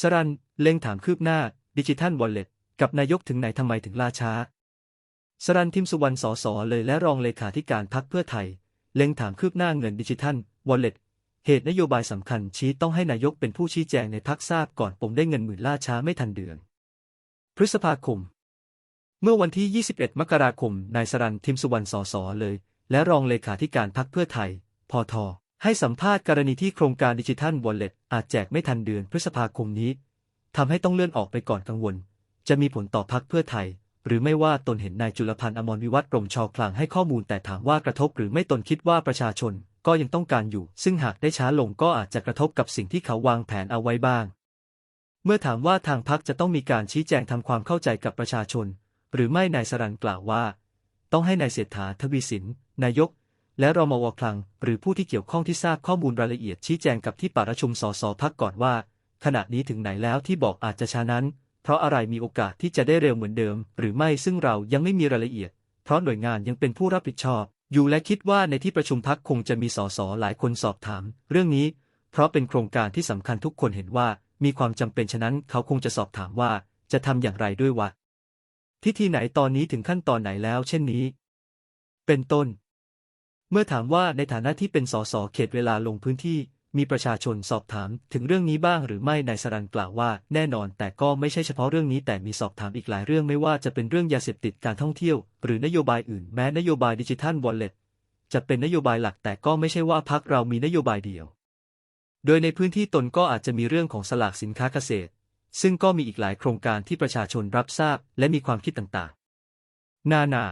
สรัน เล็งถามคืบหน้า ดิจิทัลวอลเล็ตกับนายกถึงไหนทำไมถึงล่าช้า สรันทิมสุวรรณสสเลยและรองเลขาธิการพักเพื่อไทย เล็งถามคืบหน้าเงินดิจิทัลวอลเล็ตเหตุนโยบายสำคัญชี้ต้องให้นายกเป็นผู้ชี้แจงในพักทราบก่อนปมได้เงินหมื่นล่าช้าไม่ทันเดือน พฤษภาคม เมื่อวันที่ 21 มกราคม นายสรันทิมสุวรรณสสเลย และรองเลขาธิการพักเพื่อไทย พอทอ ให้สัมภาษณ์กรณีที่โครงการดิจิทัลวอลเล็ตอาจแจกไม่ทันเดือนพฤษภาคมนี้ทำให้ต้องเลื่อนออกไปก่อนกังวล จะมีผลต่อพักเพื่อไทย หรือไม่ว่าตนเห็นนายจุลพันธ์อมรวิวัฒน์กรมชอคลังให้ข้อมูลแต่ถามว่ากระทบหรือไม่ตนคิดว่าประชาชนก็ยังต้องการอยู่ ซึ่งหากได้ช้าลงก็อาจจะกระทบกับสิ่งที่เขาวางแผนเอาไว้บ้าง เมื่อถามว่าทางพักจะต้องมีการชี้แจงทำความเข้าใจกับประชาชน หรือไม่นายสรันกล่าวว่า ต้องให้นายเศรษฐาทวีสินนายก และรมวคลัง หรือผู้ที่เกี่ยวข้องที่ทราบข้อมูลรายละเอียดชี้แจงกับที่ปาประชุมสสพักก่อนว่า ขณะนี้ถึงไหนแล้วที่บอกอาจจะช้านั้น เพราะอะไรมีโอกาสที่จะได้เร็วเหมือนเดิม หรือไม่ซึ่งเรายังไม่มีรายละเอียด เพราะหน่วยงานยังเป็นผู้รับผิดชอบ อยู่และคิดว่าในที่ประชุมพักคงจะมีสสหลายคนสอบถาม เรื่องนี้ เพราะเป็นโครงการที่สำคัญทุกคนเห็นว่า มีความจำเป็นฉะนั้นเขาคงจะสอบถามว่า จะทำอย่างไรด้วยวะที่ที่ไหนตอนนี้ถึงขั้นตอนไหนแล้ว เช่นนี้ เป็นต้น เมื่อถามว่าในฐานะที่เป็นสสเขตเวลาลงพื้นที่ มีประชาชนสอบถามถึงเรื่องนี้บ้างหรือไม่นายสรันกล่าวว่า แน่นอนแต่ก็ไม่ใช่เฉพาะเรื่องนี้แต่มีสอบถามอีกหลายเรื่องไม่ว่าจะเป็นเรื่องยาเสพติดการท่องเที่ยว หรือนโยบายอื่นแม้นโยบายดิจิทัลวอลเล็ตจะเป็นนโยบายหลักแต่ก็ไม่ใช่ว่าพักเรามีนโยบายเดียว โดยในพื้นที่ตนก็อาจจะมีเรื่องของสลากสินค้าเกษตร ซึ่งก็มีอีกหลายโครงการที่ประชาชนรับทราบ และมีความคิดต่างๆ นานา